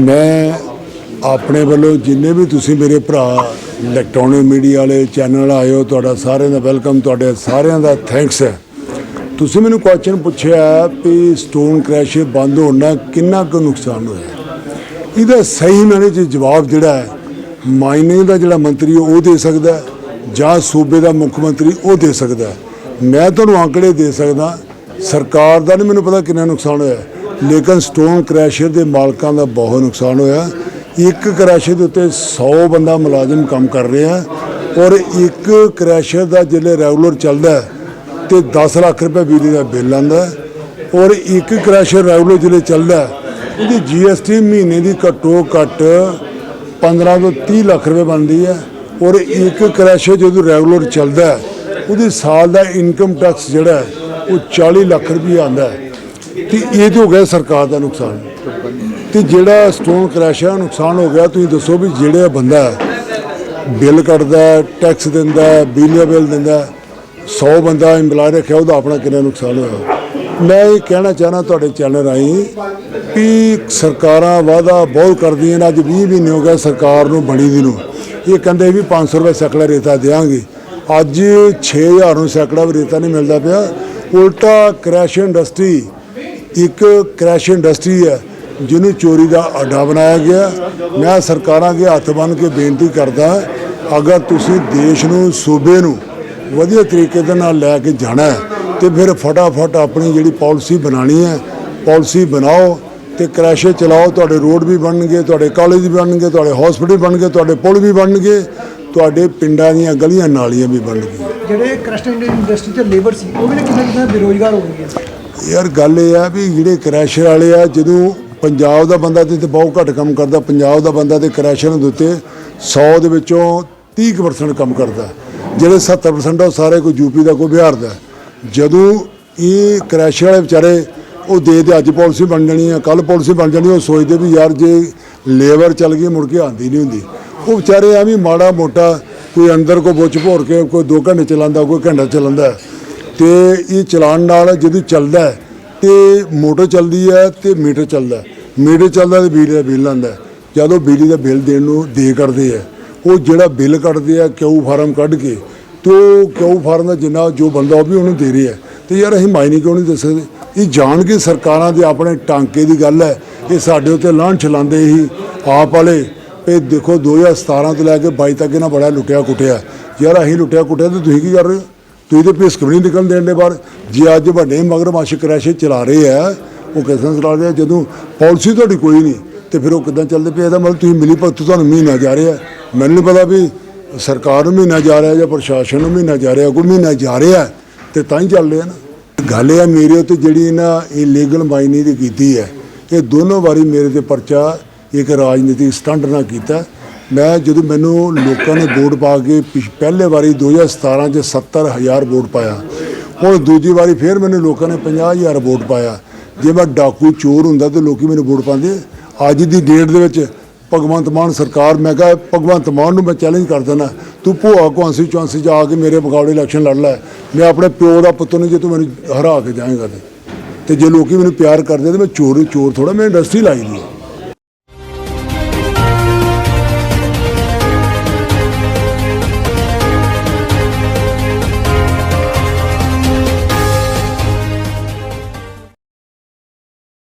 ਮੈਂ ਆਪਣੇ ਵੱਲੋਂ ਜਿੰਨੇ ਵੀ ਤੁਸੀਂ ਮੇਰੇ ਭਰਾ ਇਲੈਕਟ੍ਰੋਨਿਕ ਮੀਡੀਆ ਵਾਲੇ ਚੈਨਲ ਆਏ ਹੋ, ਤੁਹਾਡਾ ਸਾਰਿਆਂ ਦਾ ਵੈਲਕਮ ਤੁਹਾਡੇ ਸਾਰਿਆਂ ਦਾ ਥੈਂਕਸ ਹੈ। ਤੁਸੀਂ ਮੈਨੂੰ ਕੁਐਸਚਨ ਪੁੱਛਿਆ ਵੀ ਸਟੋਨ ਕ੍ਰੈਸ਼ ਬੰਦ ਹੋਣ ਨਾਲ ਕਿੰਨਾ ਕੁ ਨੁਕਸਾਨ ਹੋਇਆ? ਇਹਦਾ ਸਹੀ ਮੈਨੇ ਚ ਜਵਾਬ ਜਿਹੜਾ ਹੈ ਮਾਈਨਿੰਗ ਦਾ ਜਿਹੜਾ ਮੰਤਰੀ ਉਹ ਦੇ ਸਕਦਾ ਜਾਂ ਸੂਬੇ ਦਾ ਮੁੱਖ ਮੰਤਰੀ ਉਹ ਦੇ ਸਕਦਾ ਮੈਂ ਤੁਹਾਨੂੰ ਅੰਕੜੇ ਦੇ ਸਕਦਾ, ਸਰਕਾਰ ਦਾ ਨਹੀਂ ਮੈਨੂੰ ਪਤਾ ਕਿੰਨਾ ਨੁਕਸਾਨ ਹੋਇਆ। ਲੇਕਿਨ ਸਟੋਨ ਕ੍ਰੈਸ਼ਰ ਦੇ ਮਾਲਕਾਂ ਦਾ ਬਹੁਤ ਨੁਕਸਾਨ ਹੋਇਆ। ਇੱਕ ਕ੍ਰੈਸ਼ਰ ਦੇ ਉੱਤੇ 100 ਬੰਦਾ ਮੁਲਾਜ਼ਮ ਕੰਮ ਕਰ ਰਿਹਾ ਔਰ ਇੱਕ ਕ੍ਰੈਸ਼ਰ ਦਾ ਜਿਹੜੇ ਰੈਗੂਲਰ ਚੱਲਦਾ ਹੈ, ਤੇ 10 ਲੱਖ ਰੁਪਏ ਬਿਜਲੀ ਦਾ ਬਿੱਲ ਆਉਂਦਾ ਔਰ ਇੱਕ ਕ੍ਰੈਸ਼ਰ ਰੈਗੂਲਰ ਜਿਹੜੇ ਚੱਲਦਾ ਹੈ, ਉਹਦੀ ਜੀਐਸਟੀ ਮਹੀਨੇ ਦੀ ਘੱਟੋ ਘੱਟ 15 ਤੋਂ 30 ਲੱਖ ਰੁਪਏ ਬਣਦੀ ਹੈ ਔਰ ਇੱਕ ਕ੍ਰੈਸ਼ਰ ਜਦੋਂ ਰੈਗੂਲਰ ਚੱਲਦਾ ਉਹਦੀ ਸਾਲ ਦਾ ਇਨਕਮ ਟੈਕਸ ਜਿਹੜਾ ਉਹ 40 ਲੱਖ ਰੁਪਏ ਆਉਂਦਾ ਹੈ। ਤੇ ਇਹ ਤੇ ਹੋ ਗਿਆ ਸਰਕਾਰ ਦਾ ਨੁਕਸਾਨ। ਤੇ ਜਿਹੜਾ ਸਟੋਨ ਕ੍ਰੈਸ਼ ਹੈ ਨੁਕਸਾਨ ਹੋ ਗਿਆ ਤੁਸੀਂ ਦੱਸੋ ਵੀ ਜਿਹੜਾ ਬੰਦਾ ਬਿੱਲ ਕੱਟਦਾ ਟੈਕਸ ਦਿੰਦਾ ਬਿਜਲੀ ਦਾ ਬਿੱਲ ਦਿੰਦਾ ਹੈ, 100 ਬੰਦਾ ਇੰਪਲਾਈ ਰੱਖਿਆ ਉਹਦਾ ਆਪਣਾ ਕਿੰਨਾ ਨੁਕਸਾਨ ਹੋਇਆ? ਮੈਂ ਇਹ ਕਹਿਣਾ ਚਾਹਨਾ ਤੁਹਾਡੇ ਚੈਨਲ ਰਾਹੀਂ ਵੀ ਸਰਕਾਰਾਂ ਵਾਅਦਾ ਬਹੁਤ ਕਰਦੀਆਂ ਨੇ ਅੱਜ 20 ਮਹੀਨੇ ਹੋ ਗਏ ਸਰਕਾਰ ਨੂੰ ਬਣੀ ਦੀ ਨੂੰ। ਇਹ ਕਹਿੰਦੇ ਵੀ 500 ਰੁਪਏ ਸੈਕੜਾ ਰੇਤਾ ਦੇਵਾਂਗੇ ਅੱਜ 6000 ਨੂੰ ਸੈਕੜਾ ਵੀ ਰੇਤਾ ਨਹੀਂ ਮਿਲਦਾ ਪਿਆ। ਉਲਟਾ ਕ੍ਰੈਸ਼ ਇੰਡਸਟਰੀ ਇੱਕ ਕ੍ਰੈਸ਼ ਇੰਡਸਟਰੀ ਹੈ, ਜਿਹਨੂੰ ਚੋਰੀ ਦਾ ਅੱਡਾ ਬਣਾਇਆ ਗਿਆ ਮੈਂ ਸਰਕਾਰਾਂ ਅੱਗੇ ਹੱਥ ਬੰਨ੍ਹ ਕੇ ਬੇਨਤੀ ਕਰਦਾ ਅਗਰ ਤੁਸੀਂ ਦੇਸ਼ ਨੂੰ, ਸੂਬੇ ਨੂੰ ਵਧੀਆ ਤਰੀਕੇ ਦੇ ਨਾਲ ਲੈ ਕੇ ਜਾਣਾ ਹੈ, ਤੇ ਫਿਰ ਫਟਾਫਟ ਆਪਣੀ ਜਿਹੜੀ ਪਾਲਿਸੀ ਬਣਾਣੀ ਹੈ, ਪਾਲਿਸੀ ਬਣਾਓ ਤੇ ਕ੍ਰੈਸ਼ੇ ਚਲਾਓ। ਤੁਹਾਡੇ ਰੋਡ ਵੀ ਬਣਨਗੇ, ਤੁਹਾਡੇ ਕਾਲਜ ਵੀ ਬਣਨਗੇ, ਤੁਹਾਡੇ ਹਸਪੀਟਲ ਬਣਨਗੇ, ਤੁਹਾਡੇ ਪੁਲ ਵੀ ਬਣਨਗੇ, ਤੁਹਾਡੇ ਪਿੰਡਾਂ ਦੀਆਂ ਗਲੀਆਂ ਨਾਲੀਆਂ ਵੀ ਬਣਨਗੀਆਂ। ਜਿਹੜੇ ਕ੍ਰਸ਼ਨਲ ਇੰਡਸਟਰੀ ਤੇ ਲੇਬਰ ਸੀ, ਉਹ ਵੀ ਕਿੰਨਾ ਕਿੰਨਾ ਬੇਰੋਜ਼ਗਾਰ ਹੋ ਗਏ ਯਾਰ ਗੱਲ ਇਹ ਆ ਵੀ ਜਿਹੜੇ ਕ੍ਰੈਸ਼ਰ ਵਾਲੇ ਆ, ਜਦੋਂ ਪੰਜਾਬ ਦਾ ਬੰਦਾ ਤੇ ਬਹੁਤ ਘੱਟ ਕੰਮ ਕਰਦਾ, ਪੰਜਾਬ ਦਾ ਬੰਦਾ ਤੇ ਕ੍ਰੈਸ਼ਰ ਦੇ ਉੱਤੇ 100 ਦੇ ਵਿੱਚੋਂ 30% ਕੰਮ ਕਰਦਾ। ਜਿਹੜੇ 70% ਆ, ਉਹ ਸਾਰੇ ਕੋਈ ਯੂਪੀ ਦਾ, ਕੋਈ ਬਿਹਾਰ ਦਾ। ਜਦੋਂ ਇਹ ਕ੍ਰੈਸ਼ਰ ਵਾਲੇ ਵਿਚਾਰੇ ਉਹ ਦੇ ਦੇ, ਅੱਜ ਪਾਲਿਸੀ ਬਣ ਜਾਣੀ ਆ ਕੱਲ ਪਾਲਿਸੀ ਬਣ ਜਾਣੀ ਉਹ ਸੋਚਦੇ ਵੀ ਯਾਰ ਜੇ ਲੇਬਰ ਚੱਲ ਗਈ, ਮੁੜ ਕੇ ਆਂਦੀ ਨਹੀਂ ਹੁੰਦੀ। ਉਹ ਵਿਚਾਰੇ ਐਵੇਂ ਮਾੜਾ ਮੋਟਾ ਕੋਈ ਅੰਦਰ ਕੋ ਬੁੱਝ ਭੋਰ ਕੇ, ਕੋਈ 2 ਘੰਟੇ ਚਲਾਉਂਦਾ, ਕੋਈ ਘੰਟਾ ਚਲਾਉਂਦਾ। ਤੇ ਇਹ ਚਲਾਉਣ ਨਾਲ ਜਦੋਂ ਚੱਲਦਾ ਹੈ, ਤੇ ਮੋਟਰ ਚੱਲਦੀ ਹੈ ਤੇ ਮੀਟਰ ਚੱਲਦਾ ਮੀਟਰ ਚੱਲਦਾ ਤੇ ਬਿਜਲੀ ਦਾ ਬਿੱਲ ਆਉਂਦਾ ਹੈ। ਜਦੋਂ ਬਿਜਲੀ ਦਾ ਬਿੱਲ ਦੇਣ ਨੂੰ ਦੇ ਕਰਦੇ ਆ ਉਹ ਜਿਹੜਾ ਬਿੱਲ ਕੱਢਦੇ ਆ ਕਿਊ ਫਾਰਮ ਕੱਢ ਕੇ ਤੇ ਉਹ ਕਿਊ ਫਾਰਮ ਦਾ ਜਿੰਨਾ ਜੋ ਬੰਦਾ ਉਹ ਵੀ ਉਹਨੂੰ ਦੇ ਰਿਹਾ ਤੇ ਯਾਰ ਅਸੀਂ ਮਾਇਨੇ ਕਿਉਂ ਨਹੀਂ ਦੇ ਇਹ ਜਾਣ ਕੇ ਸਰਕਾਰਾਂ ਦੇ ਆਪਣੇ ਟਾਂਕੇ ਦੀ ਗੱਲ ਹੈ। ਇਹ ਸਾਡੇ ਉੱਤੇ ਲਾਂਝ ਚਲਾਉਂਦੇ ਹੀ ਆਪ ਵਾਲੇ। ਇਹ ਦੇਖੋ 2017 ਤੋਂ ਲੈ ਕੇ 22 ਤੱਕ ਇਹਨਾਂ ਬੜਾ ਲੁੱਟਿਆ ਕੁੱਟਿਆ ਯਾਰ ਅਸੀਂ ਲੁੱਟਿਆ ਕੁੱਟਿਆ ਤੇ ਤੁਸੀਂ ਕੀ ਕਰ ਰਹੇ ਹੋ? ਤੁਸੀਂ ਤੇ ਭਿਸਕ ਵੀ ਨਹੀਂ ਨਿਕਲਣ ਦੇਣ ਦੇ ਬਾਹਰ? ਜੇ ਅੱਜ ਵੱਡੇ ਮਗਰਮੱਛ ਕ੍ਰੈਸ਼ੇ ਚਲਾ ਰਹੇ ਆ, ਉਹ ਕਿਸ ਤਰ੍ਹਾਂ ਚਲਾ ਰਹੇ ਆ? ਜਦੋਂ ਪਾਲਿਸੀ ਤੁਹਾਡੀ ਕੋਈ ਨਹੀਂ, ਤੇ ਫਿਰ ਉਹ ਕਿਦਾਂ ਚੱਲਦੇ ਪਏ ਇਹਦਾ ਮਤਲਬ ਤੁਸੀਂ ਮਿਲੀ ਭਗਤ ਤੁਹਾਨੂੰ ਮਹੀਨਾ ਜਾ ਰਿਹਾ। ਮੈਨੂੰ ਨਹੀਂ ਪਤਾ ਵੀ ਸਰਕਾਰ ਨੂੰ ਮਹੀਨਾ ਜਾ ਰਿਹਾ ਜਾਂ ਪ੍ਰਸ਼ਾਸਨ ਨੂੰ ਮਹੀਨਾ ਜਾ ਰਿਹਾ, ਕੋਈ ਮਹੀਨਾ ਜਾ ਰਿਹਾ ਤੇ ਤਾਂ ਹੀ ਚੱਲ ਰਿਹਾ ਨਾ। ਗੱਲ ਇਹ ਆ ਮੇਰੇ ਉੱਤੇ ਜਿਹੜੀ ਇਹਨਾਂ ਇਲੀਗਲ ਮਾਈਨਿੰਗ ਦੀ ਕੀਤੀ ਹੈ, ਇਹ ਦੋਨੋਂ ਵਾਰੀ ਮੇਰੇ ਤੇ ਪਰਚਾ ਇੱਕ ਰਾਜਨੀਤਿਕ ਸਟੰਟ ਨਾਲ ਕੀਤਾ। ਮੈਂ ਜਦੋਂ ਮੈਨੂੰ ਲੋਕਾਂ ਨੇ ਵੋਟ ਪਾ ਕੇ ਪਿਛ- ਪਹਿਲੇ ਵਾਰੀ 2017 ਚ 70000 ਵੋਟ ਪਾਇਆ, ਹੁਣ ਦੂਜੀ ਵਾਰੀ ਫੇਰ ਮੈਨੂੰ ਲੋਕਾਂ ਨੇ 50000 ਵੋਟ ਪਾਇਆ। ਜੇ ਮੈਂ ਡਾਕੂ ਚੋਰ ਹੁੰਦਾ ਤੇ ਲੋਕੀ ਮੈਨੂੰ ਵੋਟ ਪਾਉਂਦੇ ਅੱਜ ਦੀ ਡੇਟ ਦੇ ਵਿੱਚ ਭਗਵੰਤ ਮਾਨ ਸਰਕਾਰ, ਮੈਂ ਕਿਹਾ ਭਗਵੰਤ ਮਾਨ ਨੂੰ ਮੈਂ ਚੈਲੰਜ ਕਰ ਦਿੰਦਾ, ਤੂੰ ਭੂਆ ਕੁਆਂਸੀ ਚੌਂਸੀ ਜਾ ਕੇ ਮੇਰੇ ਮੁਕਾਬਲੇ ਇਲੈਕਸ਼ਨ ਲੜ ਲੈ। ਮੈਂ ਆਪਣੇ ਪਿਓ ਦਾ ਪੁੱਤ ਨੂੰ ਜੇ ਤੂੰ ਮੈਨੂੰ ਹਰਾ ਕੇ ਜਾਏਂਗਾ ਤੇ। ਜੇ ਲੋਕੀ ਮੈਨੂੰ ਪਿਆਰ ਕਰਦੇ ਤੇ ਮੈਂ ਚੋਰ ਚੋਰ ਥੋੜਾ ਮੈਂ ਇੰਡਸਟਰੀ ਲਾਈ ਦੀ ਹੈ